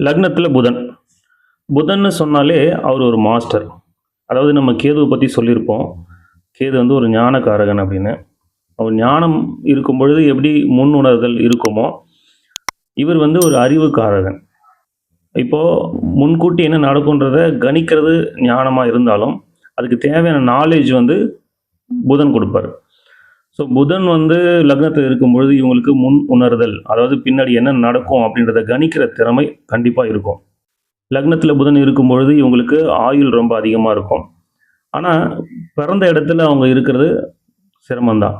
லக்னத்தில் புதன். புதன்னு சொன்னாலே அவர் ஒரு மாஸ்டர் அதாவது நம்ம கேதுவை பற்றி சொல்லியிருப்போம். கேது வந்து ஒரு ஞானக்காரகன் அப்படின்னு. அவர் ஞானம் இருக்கும் பொழுது எப்படி முன் உணர்தல் இருக்குமோ இவர் வந்து ஒரு அறிவுக்காரகன். இப்போது முன்கூட்டி என்ன நடக்குன்றத கணிக்கிறது ஞானமாக இருந்தாலும் அதுக்கு தேவையான நாலேஜ் வந்து புதன் கொடுப்பார். ஸோ புதன் வந்து லக்னத்தில் இருக்கும் பொழுது இவங்களுக்கு முன் உணர்தல் அதாவது பின்னாடி என்ன நடக்கும் அப்படின்றத கணிக்கிற திறமை கண்டிப்பாக இருக்கும். லக்னத்தில் புதன் இருக்கும் பொழுது இவங்களுக்கு ஆயுள் ரொம்ப அதிகமாக இருக்கும். ஆனால் பிறந்த இடத்துல அவங்க இருக்கிறது சிரமந்தான்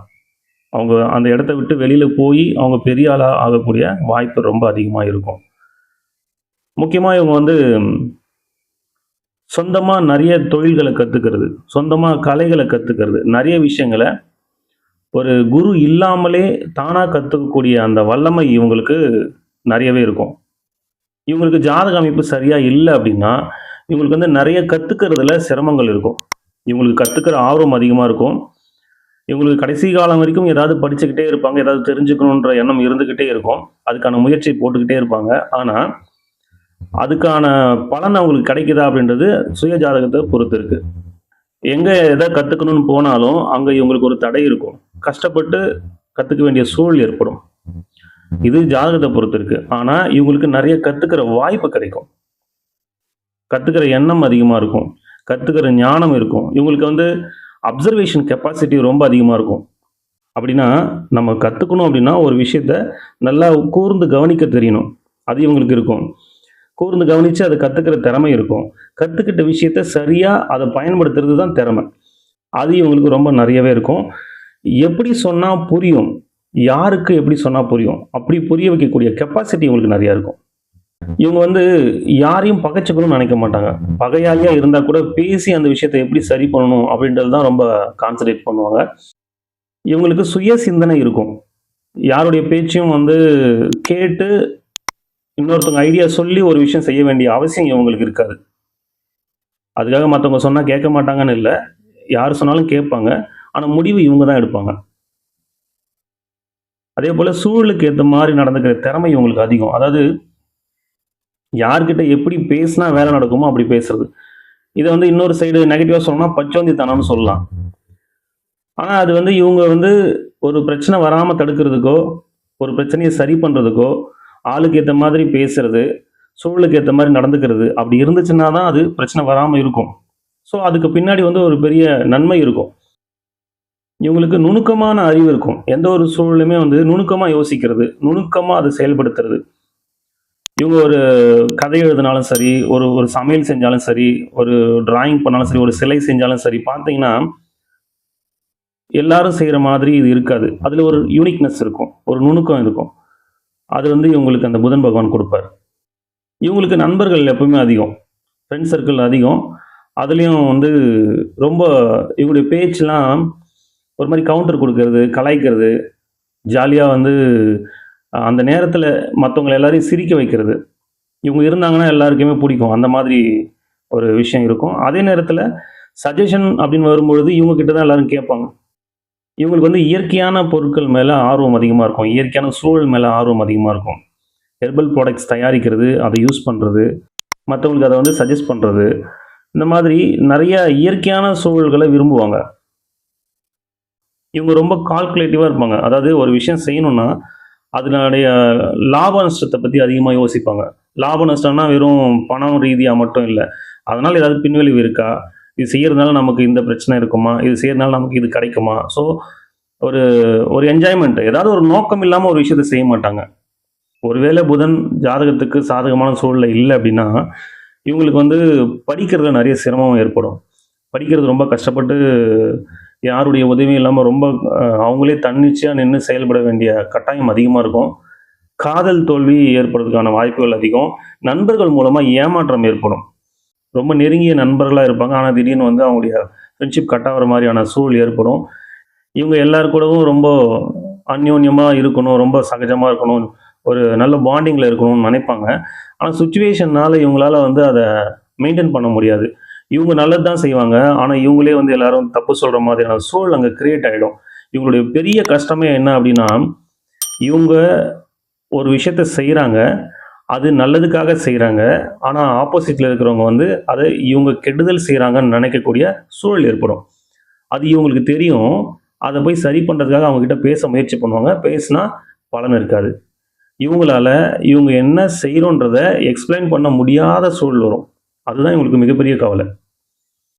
அவங்க அந்த இடத்த விட்டு வெளியில் போய் அவங்க பெரிய ஆளாக ஆகக்கூடிய வாய்ப்பு ரொம்ப அதிகமாக இருக்கும். முக்கியமாக இவங்க வந்து சொந்தமாக நிறைய தொழில்களை கற்றுக்கிறது சொந்தமாக கலைகளை கற்றுக்கிறது நிறைய விஷயங்களை ஒரு குரு இல்லாமலே தானாக கற்றுக்கக்கூடிய அந்த வல்லமை இவங்களுக்கு நிறையவே இருக்கும். இவங்களுக்கு ஜாதக அமைப்பு சரியாக இல்லை அப்படின்னா இவங்களுக்கு வந்து நிறைய கற்றுக்கிறதுல சிரமங்கள் இருக்கும். இவங்களுக்கு கற்றுக்கிற ஆர்வம் அதிகமாக இருக்கும். இவங்களுக்கு கடைசி காலம் வரைக்கும் ஏதாவது படிச்சுக்கிட்டே இருப்பாங்க ஏதாவது தெரிஞ்சுக்கணுன்ற எண்ணம் இருந்துக்கிட்டே இருக்கும். அதுக்கான முயற்சி போட்டுக்கிட்டே இருப்பாங்க. ஆனால் அதுக்கான பலன் அவங்களுக்கு கிடைக்குதா அப்படின்றது சுய ஜாதகத்தை பொறுத்து இருக்குது எங்கே எதை கற்றுக்கணும்னு போனாலும் அங்கே இவங்களுக்கு ஒரு தடை இருக்கும். கஷ்டப்பட்டு கற்றுக்க வேண்டிய சூழல் ஏற்படும். இது ஜாதகத்தை பொறுத்து இருக்கு ஆனால் இவங்களுக்கு நிறைய கற்றுக்கிற வாய்ப்பு கிடைக்கும். கற்றுக்கிற எண்ணம் அதிகமாக இருக்கும். கற்றுக்கிற ஞானம் இருக்கும். இவங்களுக்கு வந்து அப்சர்வேஷன் கெப்பாசிட்டி ரொம்ப அதிகமாக இருக்கும். அப்படின்னா நம்ம கற்றுக்கணும் அப்படின்னா ஒரு விஷயத்த நல்லா கூர்ந்து கவனிக்க தெரியணும். அது இவங்களுக்கு இருக்கும். கூர்ந்து கவனித்து அதை கற்றுக்கிற திறமை இருக்கும். கற்றுக்கிட்ட விஷயத்த சரியாக அதை பயன்படுத்துறது தான் திறமை. அது இவங்களுக்கு ரொம்ப நிறையவே இருக்கும். எப்படி சொன்னால் புரியும்? யாருக்கு எப்படி சொன்னால் புரியும்? அப்படி புரிய வைக்கக்கூடிய கெப்பாசிட்டி உங்களுக்கு நிறையா இருக்கும். இவங்க வந்து யாரையும் பகைச்சுக்கணும்னு நினைக்க மாட்டாங்க. பகையாளியாக இருந்தால் கூட பேசி அந்த விஷயத்தை எப்படி சரி பண்ணணும் அப்படின்றது தான் ரொம்ப கான்சன்ட்ரேட் பண்ணுவாங்க. இவங்களுக்கு சுய சிந்தனை இருக்கும். யாருடைய பேச்சையும் வந்து கேட்டு இன்னொருத்தவங்க ஐடியா சொல்லி ஒரு விஷயம் செய்ய வேண்டிய அவசியம் இவங்களுக்கு இருக்காது. அதுக்காக மற்றவங்க சொன்னால் கேட்க மாட்டாங்கன்னு இல்லை. யார் சொன்னாலும் கேட்பாங்க. ஆனால் முடிவு இவங்க தான் எடுப்பாங்க. அதே போல் சூழலுக்கு ஏற்ற மாதிரி நடந்துக்கிற திறமை இவங்களுக்கு அதிகம். அதாவது யார்கிட்ட எப்படி பேசினா வேலை நடக்குமோ அப்படி பேசுறது. இதை வந்து இன்னொரு சைடு நெகட்டிவாக சொல்லணும்னா பச்சோந்தித்தனம்னு சொல்லலாம். ஆனால் அது வந்து இவங்க வந்து ஒரு பிரச்சனை வராமல் தடுக்கிறதுக்கோ ஒரு பிரச்சனையை சரி பண்ணுறதுக்கோ ஆளுக்கு ஏற்ற மாதிரி பேசுறது சூழலுக்கு ஏற்ற மாதிரி நடந்துக்கிறது அப்படி இருந்துச்சுன்னா தான் அது பிரச்சனை வராமல் இருக்கும். ஸோ அதுக்கு பின்னாடி வந்து ஒரு பெரிய நன்மை இருக்கும். இவங்களுக்கு நுணுக்கமான அறிவு இருக்கும். எந்த ஒரு சூழலுமே வந்து நுணுக்கமாக யோசிக்கிறது நுணுக்கமாக அதை செயல்படுத்துறது. இவங்க ஒரு கதை எழுதினாலும் சரி ஒரு ஒரு சமையல் செஞ்சாலும் சரி ஒரு டிராயிங் பண்ணாலும் சரி ஒரு சிலை செஞ்சாலும் சரி பார்த்தீங்கன்னா எல்லாரும் செய்கிற மாதிரி இது இருக்காது. அதில் ஒரு யூனிக்னஸ் இருக்கும் ஒரு நுணுக்கம் இருக்கும். அது வந்து இவங்களுக்கு அந்த புதன் பகவான் கொடுப்பார். இவங்களுக்கு நண்பர்கள் எப்பவுமே அதிகம் ஃப்ரெண்ட் சர்க்கிள் அதிகம். அதுலேயும் வந்து ரொம்ப இவங்களுடைய பேச்செலாம் ஒரு மாதிரி கவுண்டர் கொடுக்கறது கலாய்க்கிறது ஜாலியாக வந்து அந்த நேரத்தில் மற்றவங்களை எல்லாரையும் சிரிக்க வைக்கிறது. இவங்க இருந்தாங்கன்னா எல்லாருக்குமே பிடிக்கும். அந்த மாதிரி ஒரு விஷயம் இருக்கும். அதே நேரத்தில் சஜஷன் அப்படின்னு வரும்பொழுது இவங்க கிட்ட தான் எல்லாரும் கேட்பாங்க. இவங்களுக்கு வந்து இயற்கையான பொருட்கள் மேலே ஆர்வம் அதிகமாக இருக்கும். இயற்கையான சூழல் மேலே ஆர்வம் அதிகமாக இருக்கும். ஹெர்பல் ப்ராடக்ட்ஸ் தயாரிக்கிறது அதை யூஸ் பண்ணுறது மற்றவங்களுக்கு அதை வந்து சஜஸ்ட் பண்ணுறது இந்த மாதிரி நிறைய இயற்கையான சூழல்களை விரும்புவாங்க. இவங்க ரொம்ப கால்குலேட்டிவாக இருப்பாங்க. அதாவது ஒரு விஷயம் செய்யணும்னா அதனுடைய லாப நஷ்டத்தை பற்றி அதிகமாக யோசிப்பாங்க. லாப நஷ்டம்னா வெறும் பணம் ரீதியாக மட்டும் இல்லை. அதனால் ஏதாவது பின்விளைவு இருக்கா? இது செய்யறதுனால நமக்கு இந்த பிரச்சனை இருக்குமா? இது செய்யறதுனால நமக்கு இது கிடைக்குமா? ஸோ ஒரு ஒரு என்ஜாய்மெண்ட் ஏதாவது ஒரு நோக்கம் இல்லாமல் ஒரு விஷயத்தை செய்ய மாட்டாங்க. ஒருவேளை புதன் ஜாதகத்துக்கு சாதகமான சூழ்நிலை இல்லை அப்படின்னா இவங்களுக்கு வந்து படிக்கிறதுல நிறைய சிரமம் ஏற்படும். படிக்கிறது ரொம்ப கஷ்டப்பட்டு யாருடைய உதவியும் இல்லாமல் ரொம்ப அவங்களே தன்னிச்சையாக நின்று செயல்பட வேண்டிய கட்டாயம் அதிகமாக இருக்கும். காதல் தோல்வி ஏற்படுறதுக்கான வாய்ப்புகள் அதிகம். நண்பர்கள் மூலமாக ஏமாற்றம் ஏற்படும். ரொம்ப நெருங்கிய நண்பர்களாக இருப்பாங்க. ஆனால் திடீர்னு வந்து அவங்களுடைய ஃப்ரெண்ட்ஷிப் கட்டாகிற மாதிரியான சூழல் ஏற்படும். இவங்க எல்லாரு கூடவும் ரொம்ப அந்யோன்யமாக இருக்கணும் ரொம்ப சகஜமாக இருக்கணும் ஒரு நல்ல பாண்டிங்கில் இருக்கணும்னு நினைப்பாங்க. ஆனால் சுச்சுவேஷன்னால் இவங்களால வந்து அதை மெயின்டைன் பண்ண முடியாது. இவங்க நல்லது தான் செய்வாங்க. ஆனால் இவங்களே வந்து எல்லாரும் தப்பு சொல்கிற மாதிரியான சூழல் அங்கே கிரியேட் ஆகிடும் இவங்களுடைய பெரிய கஷ்டமே என்ன அப்படின்னா இவங்க ஒரு விஷயத்த செய்கிறாங்க அது நல்லதுக்காக செய்கிறாங்க ஆனால் ஆப்போசிட்டில் இருக்கிறவங்க வந்து அதை இவங்க கெடுதல் செய்கிறாங்கன்னு நினைக்கக்கூடிய சூழல் ஏற்படும். அது இவங்களுக்கு தெரியும். அதை போய் சரி பண்ணுறதுக்காக அவங்கக்கிட்ட பேச முயற்சி பண்ணுவாங்க. பேசினா பலன் இருக்காது. இவங்களால இவங்க என்ன செய்கிறோன்றதை எக்ஸ்பிளைன் பண்ண முடியாத சூழல் வரும். அதுதான் இவங்களுக்கு மிகப்பெரிய கவலை.